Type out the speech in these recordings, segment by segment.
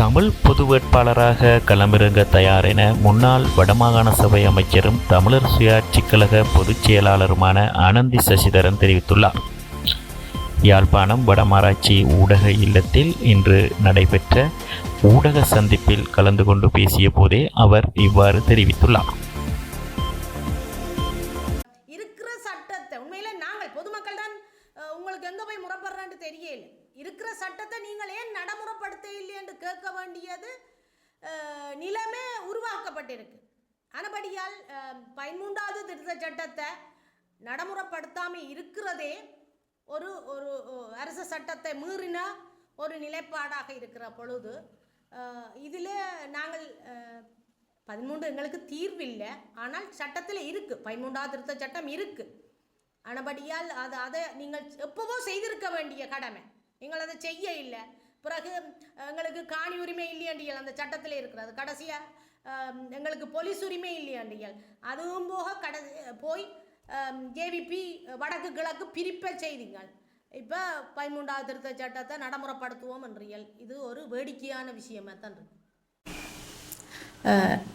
தமிழ் பொது வேட்பாளராக களமிறங்க தயார் என முன்னாள் வடமாகாண சபை அமைச்சரும் தமிழர் சுயாட்சி கழக பொதுச் செயலாளருமான அனந்தி சசிதரன் தெரிவித்துள்ளார். யாழ்ப்பாணம் வடமராட்சி ஊடக இல்லத்தில் இன்று நடைபெற்ற ஊடக சந்திப்பில் கலந்து கொண்டு பேசிய போதே அவர் இவ்வாறு தெரிவித்துள்ளார். இருக்கிற சட்டத்தை நீங்கள் ஏன் நடைமுறைப்படுத்த இல்லை என்று கேட்க வேண்டியது நிலமே உருவாக்கப்பட்டிருக்கு. ஆனபடியால் பதிமூன்றாவது திருத்த சட்டத்தை நடைமுறைப்படுத்தாமல் இருக்கிறதே ஒரு ஒரு அரச சட்டத்தை மீறின ஒரு நிலைப்பாடாக இருக்கிற பொழுது இதில் நாங்கள் பதிமூன்று எங்களுக்கு தீர்வில்லை. ஆனால் சட்டத்தில் இருக்குது பதிமூன்றாவது திருத்த சட்டம் இருக்குது ஆனபடியால் அது அதை நீங்கள் எப்போவோ செய்திருக்க வேண்டிய கடமை. நீங்கள் அதை செய்ய இல்லை. பிறகு எங்களுக்கு காணி உரிமை இல்லையாண்டியல் அந்த சட்டத்தில் இருக்கிறது. கடைசியாக எங்களுக்கு போலீஸ் உரிமை இல்லையாண்டியல். அதுவும் போக கடை போய் ஜேவிபி வடக்கு கிழக்கு பிரிப்பை செய்தீங்கள் இப்போ பதிமூன்றாவது திருத்த சட்டத்தை நடைமுறைப்படுத்துவோம் என்றியல். இது ஒரு வேடிக்கையான விஷயமா தான் இருக்கு.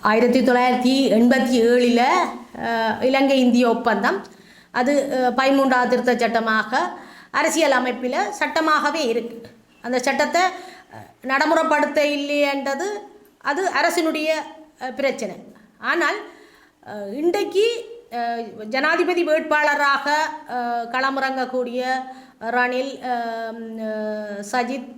ஆயிரத்தி தொள்ளாயிரத்தி எண்பத்தி ஏழில் இலங்கை இந்திய ஒப்பந்தம். அது பதிமூன்றாவது திருத்த சட்டமாக அரசியல் அமைப்பில் சட்டமாகவே இருக்குது அந்த சட்டத்தை நடைமுறைப்படுத்த இல்லையன்றது அது அரசினுடைய பிரச்சனை. ஆனால் இன்றைக்கு ஜனாதிபதி வேட்பாளராக களமிறங்கக்கூடிய ரணில் சஜித்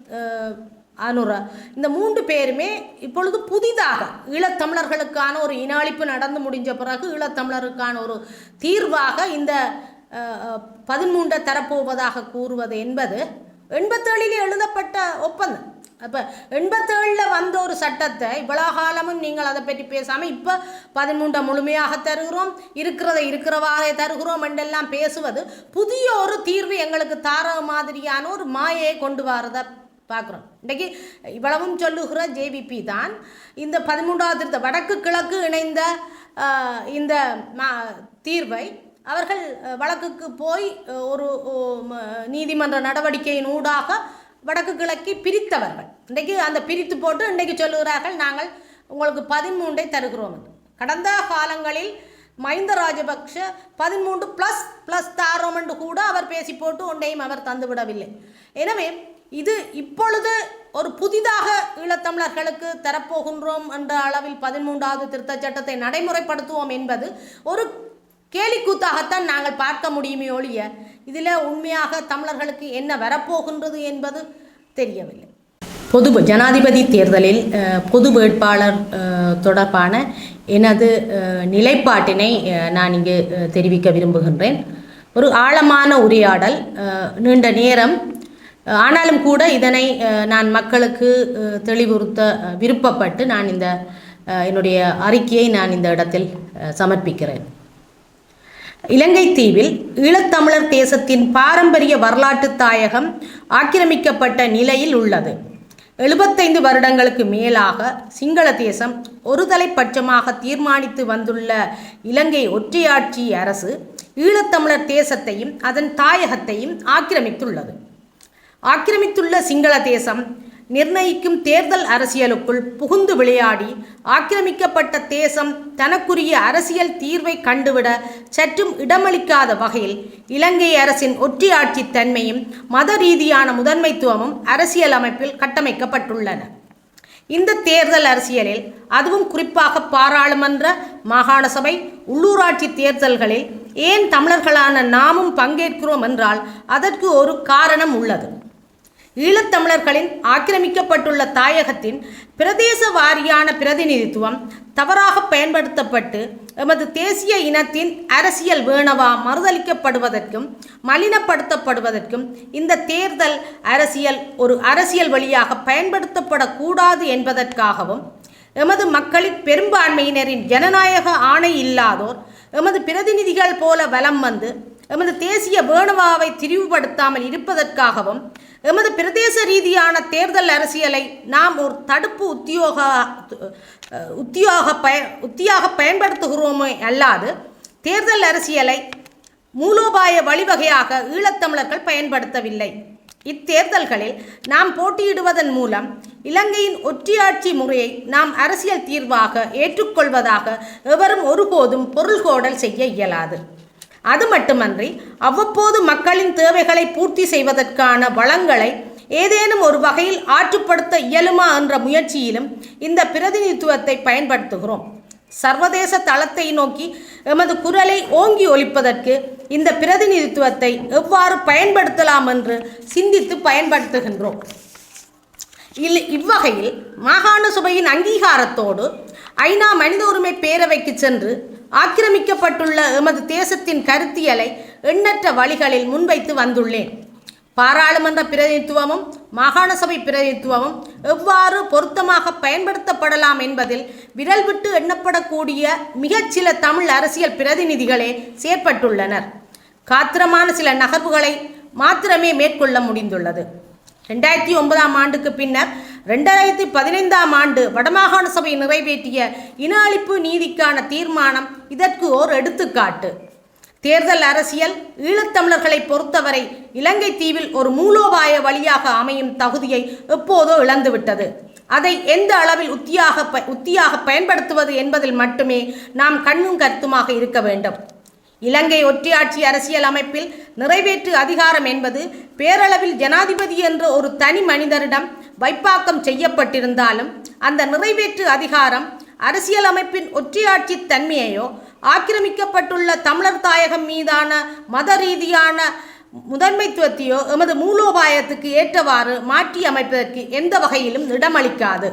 அனுரா இந்த மூன்று பேருமே இப்பொழுது புதிதாக ஈழத்தமிழர்களுக்கான ஒரு இன அழிப்பு நடந்து முடிஞ்ச பிறகு ஈழத்தமிழருக்கான ஒரு தீர்வாக இந்த பதிமூன்றை தரப்போவதாக கூறுவது என்பது எண்பத்தேழிலே எழுதப்பட்ட ஒப்பந்தம். அப்போ எண்பத்தேழில் வந்த ஒரு சட்டத்தை இவ்வளோ காலமும் நீங்கள் அதை பற்றி பேசாமல் இப்போ பதிமூன்றை முழுமையாக தருகிறோம் இருக்கிறதை இருக்கிறவாறே தருகிறோம் என்றெல்லாம் பேசுவது புதிய ஒரு தீர்வு எங்களுக்கு தார மாதிரியான ஒரு மாயையை கொண்டு வரதை பார்க்குறோம். இன்றைக்கி இவ்வளவும் சொல்லுகிற ஜேவிபி தான் இந்த பதிமூன்றாவது திருத்த வடக்கு கிழக்கு இணைந்த இந்த மா தீர்வை அவர்கள் வழக்குக்கு போய் ஒரு நீதிமன்ற நடவடிக்கையின் ஊடாக வடக்கு கிழக்கி பிரித்தவர்கள். இன்றைக்கு அந்த பிரித்து போட்டு இன்றைக்கு சொல்லுகிறார்கள் நாங்கள் உங்களுக்கு பதிமூன்றை தருகிறோம் என்று. கடந்த காலங்களில் மஹிந்த ராஜபக்ஷ பதிமூன்று ப்ளஸ் ப்ளஸ் தாரோம் என்று கூட அவர் பேசி போட்டு ஒன்றையும் அவர் தந்துவிடவில்லை எனவே இது இப்பொழுது ஒரு புதிதாக ஈழத்தமிழர்களுக்கு தரப்போகின்றோம் என்ற அளவில் பதிமூன்றாவது திருத்தச் சட்டத்தை நடைமுறைப்படுத்துவோம் என்பது ஒரு கேலிக்கூத்தாகத்தான் நாங்கள் பார்க்க முடியுமே ஒழிய இதில் உண்மையாக தமிழர்களுக்கு என்ன வரப்போகின்றது என்பது தெரியவில்லை. பொது ஜனாதிபதி தேர்தலில் பொது வேட்பாளர் தொடர்பான எனது நிலைப்பாட்டினை நான் இங்கு தெரிவிக்க விரும்புகின்றேன். ஒரு ஆழமான உரையாடல் நீண்ட நேரம் ஆனாலும் கூட இதனை நான் மக்களுக்கு தெளிவுறுத்த விருப்பப்பட்டு நான் இந்த என்னுடைய அறிக்கையை நான் இந்த இடத்தில் சமர்ப்பிக்கிறேன். இலங்கை தீவில் ஈழத்தமிழர் தேசத்தின் பாரம்பரிய வரலாற்று தாயகம் ஆக்கிரமிக்கப்பட்ட நிலையில் உள்ளது. எழுபத்தைந்து வருடங்களுக்கு மேலாக சிங்கள தேசம் ஒருதலைப்பட்சமாக தீர்மானித்து வந்துள்ள இலங்கை ஒற்றையாட்சி அரசு ஈழத்தமிழர் தேசத்தையும் அதன் தாயகத்தையும் ஆக்கிரமித்துள்ளது. ஆக்கிரமித்துள்ள சிங்கள தேசம் நிர்ணயிக்கும் தேர்தல் அரசியலுக்குள் புகுந்து விளையாடி ஆக்கிரமிக்கப்பட்ட தேசம் தனக்குரிய அரசியல் தீர்வை கண்டுவிட சற்றும் இடமளிக்காத வகையில் இலங்கை அரசின் ஒற்றியாட்சி தன்மையும் மத ரீதியான முதன்மைத்துவமும் அரசியல் அமைப்பில் கட்டமைக்கப்பட்டுள்ளன. இந்த தேர்தல் அரசியலில் அதுவும் குறிப்பாக பாராளுமன்ற மாகாண சபை உள்ளூராட்சி தேர்தல்களில் ஏன் தமிழர்களான நாமும் பங்கேற்கிறோம் என்றால் அதற்கு ஒரு காரணம் உள்ளது. ஈழத்தமிழர்களின் ஆக்கிரமிக்கப்பட்டுள்ள தாயகத்தின் பிரதேச வாரியான பிரதிநிதித்துவம் தவறாக பயன்படுத்தப்பட்டு எமது தேசிய இனத்தின் அரசியல் வேணவா மறுதளிக்கப்படுவதற்கும் மலினப்படுத்தப்படுவதற்கும் இந்த தேர்தல் அரசியல் ஒரு அரசியல் வழியாக பயன்படுத்தப்படக்கூடாது என்பதற்காகவும் எமது மக்களின் பெரும்பான்மையினரின் ஜனநாயக ஆணை இல்லாதோர் எமது பிரதிநிதிகள் போல வலம் வந்து எமது தேசிய வேணுவாவை திரிவுபடுத்தாமல் இருப்பதற்காகவும் எமது பிரதேச ரீதியான தேர்தல் அரசியலை நாம் ஒரு தடுப்பு உத்தியோக உத்தியோக பய உத்தியாக பயன்படுத்துகிறோமே அல்லாது தேர்தல் அரசியலை மூலோபாய வழிவகையாக ஈழத்தமிழர்கள் பயன்படுத்தவில்லை. இத்தேர்தல்களில் நாம் போட்டியிடுவதன் மூலம் இலங்கையின் ஒற்றியாட்சி முறையை நாம் அரசியல் தீர்வாக ஏற்றுக்கொள்வதாக எவரும் ஒருபோதும் பொருள்கோடல் செய்ய இயலாது. அது மட்டுமன்றி அவ்வப்போது மக்களின் தேவைகளை பூர்த்தி செய்வதற்கான வளங்களை ஏதேனும் ஒரு வகையில் ஆற்றுப்படுத்த இயலுமா என்ற முயற்சியிலும் இந்த பிரதிநிதித்துவத்தை பயன்படுத்துகிறோம். சர்வதேச தளத்தை நோக்கி எமது குரலை ஓங்கி ஒலிப்பதற்கு இந்த பிரதிநிதித்துவத்தை எவ்வாறு பயன்படுத்தலாம் என்று சிந்தித்து பயன்படுத்துகின்றோம். இல் இவ்வகையில் மாகாண சபையின் அங்கீகாரத்தோடு ஐநா மனித உரிமை பேரவைக்கு சென்று ஆக்கிரமிக்கப்பட்டுள்ள எமது தேசத்தின் கருத்தியலை எண்ணற்ற வழிகளில் முன்வைத்து வந்துள்ளேன். பாராளுமன்ற பிரதிநிதித்துவமும் மாகாண சபை பிரதிநிதித்துவமும் எவ்வாறு பொருத்தமாக பயன்படுத்தப்படலாம் என்பதில் விரல் விட்டு எண்ணப்படக்கூடிய மிகச்சில தமிழ் அரசியல் பிரதிநிதிகளே செயற்பட்டுள்ளனர். காத்திரமான சில நகர்வுகளை மாத்திரமே மேற்கொள்ள முடிந்துள்ளது. ரெண்டாயிரத்தி ஒன்பதாம் ஆண்டுக்கு பின்னர் ரெண்டாயிரத்தி பதினைந்தாம் ஆண்டு வடமாகாண சபை நிறைவேற்றிய இன அழிப்பு நீதிக்கான தீர்மானம் இதற்கு ஓர் எடுத்துக்காட்டு. தேர்தல் அரசியல் ஈழத்தமிழர்களை பொறுத்தவரை இலங்கை தீவில் ஒரு மூலோபாய வழியாக அமையும் தகுதியை எப்போதோ இழந்துவிட்டது. அதை எந்த அளவில் உத்தியாக ப உத்தியாக பயன்படுத்துவது என்பதில் மட்டுமே நாம் கண்ணும் கருத்துமாக இருக்க வேண்டும். இலங்கை ஒற்றையாட்சி அரசியல் அமைப்பில் நிறைவேற்று அதிகாரம் என்பது பேரளவில் ஜனாதிபதி என்ற ஒரு தனி மனிதரிடம் வைப்பாக்கம் செய்யப்பட்டிருந்தாலும் அந்த நிறைவேற்று அதிகாரம் அரசியலமைப்பின் ஒற்றையாட்சி தன்மையையோ ஆக்கிரமிக்கப்பட்டுள்ள தமிழர் தாயகம் மீதான மத ரீதியான முதன்மைத்துவத்தையோ எமது மூலோபாயத்துக்கு ஏற்றவாறு மாற்றி அமைப்பதற்கு எந்த வகையிலும் இடமளிக்காது.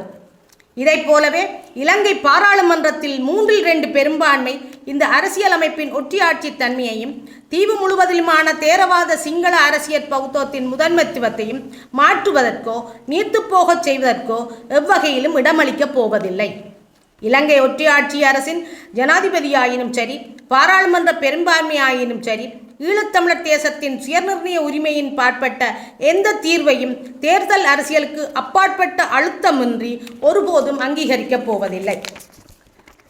இதைப் போலவே இலங்கை பாராளுமன்றத்தில் மூன்றில் ரெண்டு பெரும்பான்மை இந்த அரசியலமைப்பின் ஒற்றியாட்சி தன்மையையும் தீவு முழுவதிலுமான தேரவாத சிங்கள அரசியல் பௌத்தத்தின் முதன்மைத்துவத்தையும் மாற்றுவதற்கோ நீர்த்துப்போகச் செய்வதற்கோ எவ்வகையிலும் இடமளிக்கப் போவதில்லை. இலங்கை ஒற்றியாட்சி அரசின் ஜனாதிபதியாயினும் சரி பாராளுமன்ற பெரும்பான்மையாயினும் சரி ஈழத்தமிழர் தேசத்தின் சுயநிர்ணய உரிமையின் பாற்பட்ட எந்த தீர்வையும் தேர்தல் அரசியலுக்கு அப்பாற்பட்ட அழுத்தமின்றி ஒருபோதும் அங்கீகரிக்கப் போவதில்லை.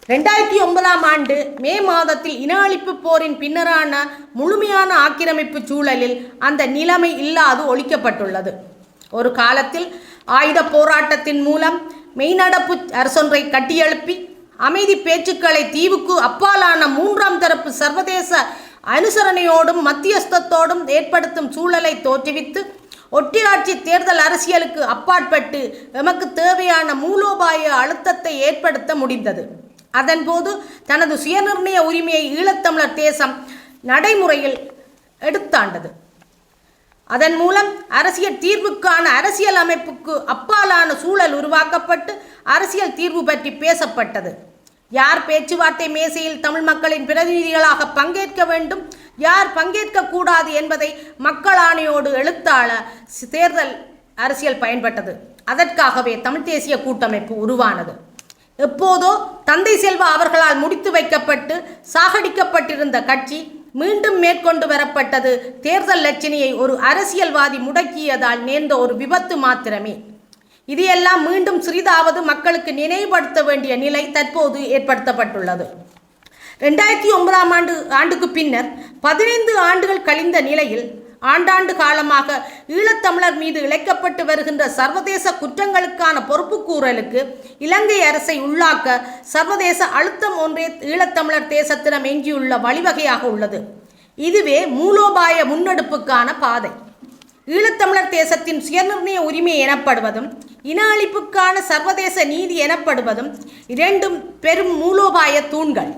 ரெண்டாயிரத்தி ஒன்பதாம் ஆண்டு மே மாதத்தில் இன அழிப்பு போரின் பின்னரான முழுமையான ஆக்கிரமிப்பு சூழலில் அந்த நிலைமை இல்லாது ஒழிக்கப்பட்டுள்ளது. ஒரு காலத்தில் ஆயுத போராட்டத்தின் மூலம் மெய்நடப்பு அரசொன்றை கட்டியெழுப்பி அமைதி பேச்சுக்களை தீவுக்கு அப்பாலான மூன்றாம் தரப்பு சர்வதேச அனுசரணையோடும் மத்தியஸ்தத்தோடும் ஏற்படுத்தும் சூழலை தோற்றுவித்து ஒட்டியாட்சி தேர்தல் அரசியலுக்கு அப்பாற்பட்டு எமக்கு தேவையான மூலோபாய அழுத்தத்தை ஏற்படுத்த முடிந்தது. அதன்போது தனது சுயநிர்ணய உரிமையை ஈழத்தமிழர் தேசம் நடைமுறையில் எடுத்தாண்டது. அதன் மூலம் அரசியல் தீர்வுக்கான அரசியல் அமைப்புக்கு அப்பாலான சூழல் உருவாக்கப்பட்டு அரசியல் தீர்வு பற்றி பேசப்பட்டது. யார் பேச்சுவார்த்தை மேசையில் தமிழ் மக்களின் பிரதிநிதிகளாக பங்கேற்க வேண்டும்? யார் பங்கேற்க கூடாது என்பதை மக்கள் ஆணையோடு எழுத்தாள தேர்தல் அரசியல் பயன்பட்டது. அதற்காகவே தமிழ் தேசிய கூட்டமைப்பு உருவானது. எப்போதோ தந்தை செல்வா அவர்களால் முடித்து வைக்கப்பட்டு சாகடிக்கப்பட்டிருந்த கட்சி மீண்டும் மேற்கொண்டு வரப்பட்டது. தேர்தல் லட்சணியை ஒரு அரசியல்வாதி முடக்கியதால் நேர்ந்த ஒரு விபத்து மாத்திரமே. இதையெல்லாம் மீண்டும் சிறிதாவது மக்களுக்கு நினைவுபடுத்த வேண்டிய நிலை தற்போது ஏற்படுத்தப்பட்டுள்ளது. ரெண்டாயிரத்தி ஒன்பதாம் ஆண்டு ஆண்டுக்கு பின்னர் பதினைந்து ஆண்டுகள் கழிந்த நிலையில் ஆண்டாண்டு காலமாக ஈழத்தமிழர் மீது இழைக்கப்பட்டு வருகின்ற சர்வதேச குற்றங்களுக்கான பொறுப்புக்கூறலுக்கு இலங்கை அரசை உள்ளாக்க சர்வதேச அழுத்தம் ஒன்றே ஈழத்தமிழர் தேசத்திடம் எஞ்சியுள்ள வழிவகையாக உள்ளது. இதுவே மூலோபாய முன்னெடுப்புக்கான பாதை. ஈழத்தமிழர் தேசத்தின் சுயநிர்ணய உரிமை எனப்படுவதும் இன அழிப்புக்கான சர்வதேச நீதி எனப்படுவதும் இரண்டும் பெரும் மூலோபாய தூண்கள்.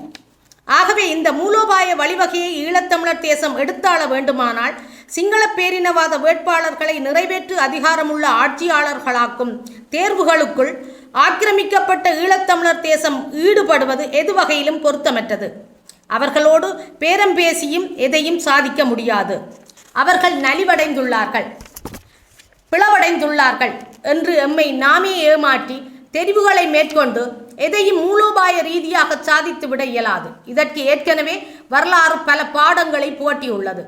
ஆகவே இந்த மூலோபாய வழிவகையை ஈழத்தமிழர் தேசம் எடுத்தாள வேண்டுமானால் சிங்கள பேரினவாத வேட்பாளர்களை நிறைவேற்று அதிகாரமுள்ள ஆட்சியாளர்களாக்கும் தேர்வுகளுக்குள் ஆக்கிரமிக்கப்பட்ட ஈழத்தமிழர் தேசம் ஈடுபடுவது எது வகையிலும் பொருத்தமற்றது. அவர்களோடு பேரம் பேசியும் எதையும் சாதிக்க முடியாது. அவர்கள் நலிவடைந்துள்ளார்கள். பிளவடைந்துள்ளார்கள் என்று எம்மை நாமே ஏமாற்றி தெரிவுகளை மேற்கொண்டு எதையும் மூலோபாய ரீதியாக சாதித்துவிட இயலாது. இதற்கு ஏற்கனவே வரலாறு பல பாடங்களை புகட்டியுள்ளது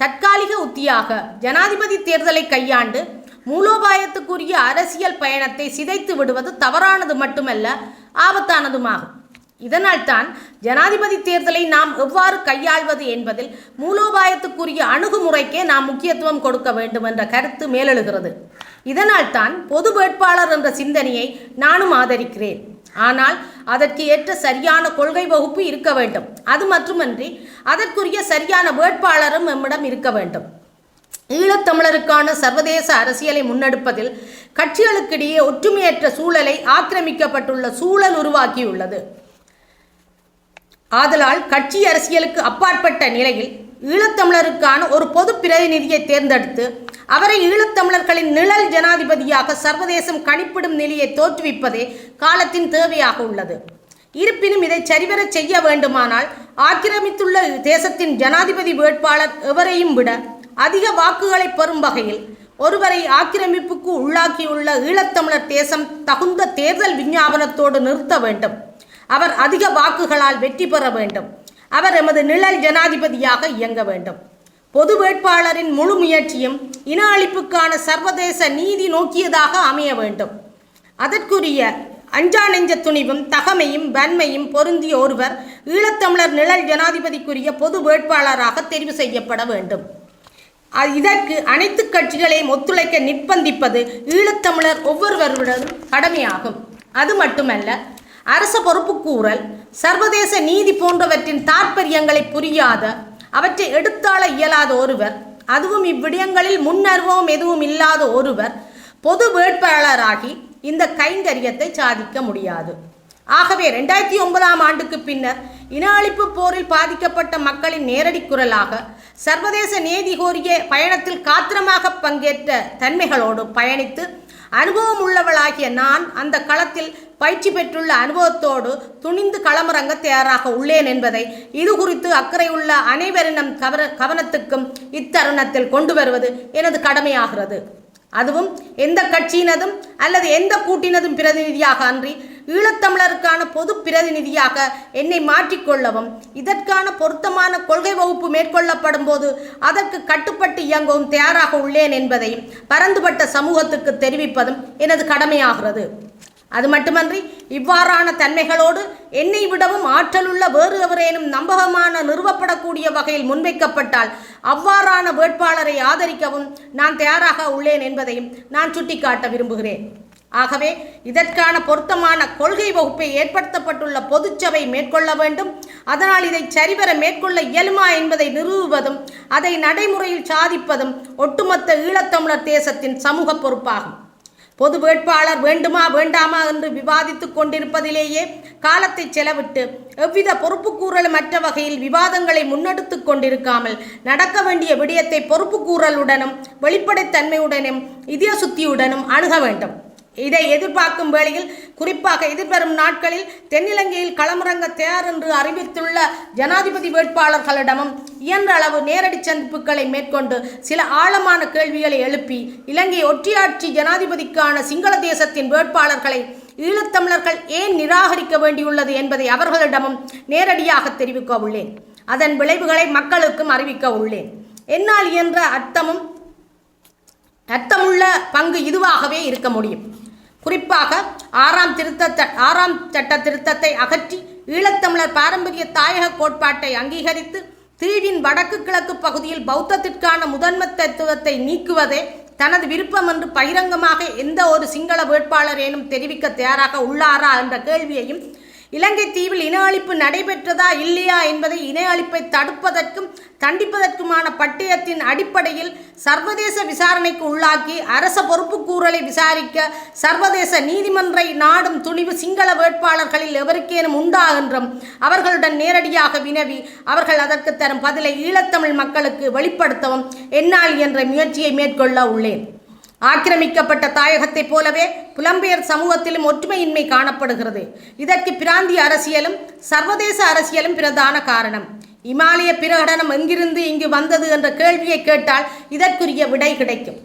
தற்காலிக உத்தியாக ஜனாதிபதி தேர்தலை கையாண்டு மூலோபாயத்துக்குரிய அரசியல் பயணத்தை சிதைத்து விடுவது தவறானது மட்டுமல்ல ஆபத்தானதுமாகும். இதனால்தான் ஜனாதிபதி தேர்தலை நாம் எவ்வாறு கையாள்வது என்பதில் மூலோபாயத்துக்குரிய அணுகுமுறைக்கே நாம் முக்கியத்துவம் கொடுக்க வேண்டும் என்ற கருத்து மேலெழுகிறது. இதனால்தான் பொது வேட்பாளர் என்ற சிந்தனையை நானும் ஆதரிக்கிறேன். ஆனால் அதற்கு ஏற்ற சரியான கொள்கை வகுப்பு இருக்க வேண்டும். அது மட்டுமன்றி அதற்குரிய சரியான வேட்பாளரும் நம்மிடம் இருக்க வேண்டும். ஈழத்தமிழருக்கான சர்வதேச அரசியலை முன்னெடுப்பதில் கட்சிகளுக்கிடையே ஒற்றுமையற்ற சூழலை ஆக்கிரமிக்கப்பட்டுள்ள சூழல் உருவாக்கியுள்ளது. ஆதலால் கட்சி அரசியலுக்கு அப்பாற்பட்ட நிலையில் ஈழத்தமிழருக்கான ஒரு பொது பிரதிநிதியை தேர்ந்தெடுத்து அவரை ஈழத்தமிழர்களின் நிழல் ஜனாதிபதியாக சர்வதேசம் கணிப்பிடும் நிலையை தோற்றுவிப்பதே காலத்தின் தேவையாக உள்ளது. இருப்பினும் இதை சரிவரச் செய்ய வேண்டுமானால் ஆக்கிரமித்துள்ள தேசத்தின் ஜனாதிபதி வேட்பாளர் எவரையும் விட அதிக வாக்குகளை பெறும் வகையில் ஒருவரை ஆக்கிரமிப்புக்கு உள்ளாக்கியுள்ள ஈழத்தமிழர் தேசம் தகுந்த தேர்தல் விஞ்ஞாபனத்தோடு நிறுத்த வேண்டும். அவர் அதிக வாக்குகளால் வெற்றி பெற வேண்டும். அவர் எமது நிழல் ஜனாதிபதியாக இயங்க வேண்டும். பொது வேட்பாளரின் முழு முயற்சியும் இன அழிப்புக்கான சர்வதேச நீதி நோக்கியதாக அமைய வேண்டும். அதற்குரிய அஞ்சா நெஞ்ச துணிவும் தகமையும் வன்மையும் பொருந்திய ஒருவர் ஈழத்தமிழர் நிழல் ஜனாதிபதிக்குரிய பொது வேட்பாளராக தெரிவு செய்யப்பட வேண்டும். இதற்கு அனைத்து கட்சிகளையும் ஒத்துழைக்க நிர்பந்திப்பது ஈழத்தமிழர் ஒவ்வொருவருடனும் கடமையாகும். அது மட்டுமல்ல அரச பொறுப்புக்கூறல் சர்வதேச நீதி போன்றவற்றின் தாற்பயங்களை புரியாத அவற்றை எடுத்தாள இயலாத ஒருவர் அதுவும் இவ்விடயங்களில் முன்னர்வம் எதுவும் இல்லாத ஒருவர் பொது வேட்பாளராகி இந்த கைங்கரியத்தை சாதிக்க முடியாது. ஆகவே ரெண்டாயிரத்தி ஒன்பதாம் ஆண்டுக்கு பின்னர் இன அழிப்பு போரில் பாதிக்கப்பட்ட மக்களின் நேரடி குரலாக சர்வதேச நீதி கோரிய பயணத்தில் காத்திரமாக பங்கேற்ற தன்மைகளோடு பயணித்து அனுபவம் உள்ளவளாகிய நான் அந்த களத்தில் பயிற்சி பெற்றுள்ள அனுபவத்தோடு துணிந்து களமிறங்க தயாராக உள்ளேன் என்பதை இது குறித்து அக்கறையுள்ள அனைவரினம் கவன கவனத்துக்கும் இத்தருணத்தில் கொண்டு வருவது எனது கடமையாகிறது. அதுவும் எந்த கட்சியினதும் அல்லது எந்த கூட்டினதும் பிரதிநிதியாக அன்றி ஈழத்தமிழருக்கான பொது பிரதிநிதியாக என்னை மாற்றிக்கொள்ளவும் இதற்கான பொருத்தமான கொள்கை வகுப்பு மேற்கொள்ளப்படும் போது அதற்கு கட்டுப்பட்டு இயங்கவும் தயாராக உள்ளேன் என்பதையும் பரந்துபட்ட சமூகத்துக்கு தெரிவிப்பதும் எனது கடமையாகிறது. அது மட்டுமன்றி இவ்வாறான தன்மைகளோடு என்னை விடவும் ஆற்றலுள்ள வேறு எவரேனும் நம்பகமான நிறுவப்படக்கூடிய வகையில் முன்வைக்கப்பட்டால் அவ்வாறான வேட்பாளரை ஆதரிக்கவும் நான் தயாராக உள்ளேன் என்பதையும் நான் சுட்டிக்காட்ட விரும்புகிறேன். ஆகவே இதற்கான பொருத்தமான கொள்கை வகுப்பை ஏற்படுத்தப்பட்டுள்ள பொதுச்சபை மேற்கொள்ள வேண்டும். அதனால் இதை சரிவர மேற்கொள்ள இயலுமா என்பதை நிறுவுவதும் அதை நடைமுறையில் சாதிப்பதும் ஒட்டுமொத்த ஈழத்தமிழர் தேசத்தின் சமூக பொறுப்பாகும். பொது வேட்பாளர் வேண்டுமா வேண்டாமா என்று விவாதித்துக் கொண்டிருப்பதிலேயே காலத்தை செலவிட்டு எவ்வித பொறுப்புக்கூறல் மற்ற வகையில் விவாதங்களை முன்னெடுத்துக் கொண்டிருக்காமல் நடக்க வேண்டிய விடயத்தை பொறுப்புக்கூறலுடனும் வெளிப்படைத்தன்மையுடனும் இதய சுத்தியுடனும் அணுக வேண்டும். இதை எதிர்பார்க்கும் வேளையில் குறிப்பாக எதிர்வரும் நாட்களில் தென்னிலங்கையில் களமிறங்க தயார் என்று அறிவித்துள்ள ஜனாதிபதி வேட்பாளர்களிடமும் இயன்ற அளவு நேரடி சந்திப்புகளை மேற்கொண்டு சில ஆழமான கேள்விகளை எழுப்பி இலங்கை ஒற்றியாட்சி ஜனாதிபதிக்கான சிங்கள தேசத்தின் வேட்பாளர்களை ஈழத்தமிழர்கள் ஏன் நிராகரிக்க வேண்டியுள்ளது என்பதை அவர்களிடமும் நேரடியாக தெரிவிக்க உள்ளேன். அதன் விளைவுகளை மக்களுக்கும் அறிவிக்க உள்ளேன். என்னால் இயன்ற அர்த்தமும் அர்த்தமுள்ள பங்கு இதுவாகவே இருக்க முடியும். குறிப்பாக ஆறாம் திருத்த ஆறாம் சட்ட திருத்தத்தை அகற்றி ஈழத்தமிழர் பாரம்பரிய தாயக கோட்பாட்டை அங்கீகரித்து தீவின் வடக்கு கிழக்கு பகுதியில் பௌத்தத்திற்கான முதன்மை தத்துவத்தை நீக்குவதே தனது விருப்பம் என்று பகிரங்கமாக எந்த ஒரு சிங்கள வேட்பாளரேனும் தெரிவிக்க தயாராக உள்ளாரா என்ற கேள்வியையும் இலங்கை தீவில் இன அழிப்பு நடைபெற்றதா இல்லையா என்பதை இன அழிப்பை தடுப்பதற்கும் தண்டிப்பதற்குமான பட்டயத்தின் அடிப்படையில் சர்வதேச விசாரணைக்கு உள்ளாக்கி அரச பொறுப்புக்கூறலை விசாரிக்க சர்வதேச நீதிமன்றை நாடும் துணிவு சிங்கள வேட்பாளர்களில் எவருக்கேனும் உண்டா என்றும் அவர்களுடன் நேரடியாக வினவி அவர்கள் அதற்கு தரும் பதிலை ஈழத்தமிழ் மக்களுக்கு வெளிப்படுத்தவும் என்னால் என்ற முயற்சியை மேற்கொள்ள உள்ளேன். ஆக்கிரமிக்கப்பட்ட தாயகத்தைப் போலவே புலம்பெயர் சமூகத்திலும் ஒற்றுமையின்மை காணப்படுகிறது. இதற்கு பிராந்திய அரசியலும் சர்வதேச அரசியலும் பிரதான காரணம். இமாலய பிரகடனம் எங்கிருந்து இங்கு வந்தது என்ற கேள்வியை கேட்டால் இதற்குரிய விடை கிடைக்கும்.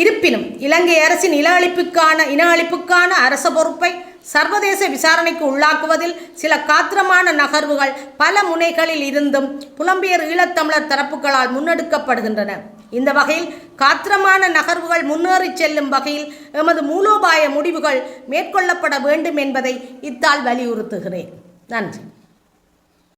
இருப்பினும் இலங்கை அரசின் இன அழிப்புக்கான இன அழிப்புக்கான அரச பொறுப்பை சர்வதேச விசாரணைக்கு உள்ளாக்குவதில் சில காத்திரமான நகர்வுகள் பல முனைகளில் இருந்தும் புலம்பெயர் ஈழத்தமிழர் தரப்புகளால் முன்னெடுக்கப்படுகின்றன. இந்த வகையில் காத்திரமான நகர்வுகள் முன்னேறிச் செல்லும் வகையில் எமது மூலோபாய முடிவுகள் மேற்கொள்ளப்பட வேண்டும் என்பதை இத்தால் வலியுறுத்துகிறேன். நன்றி.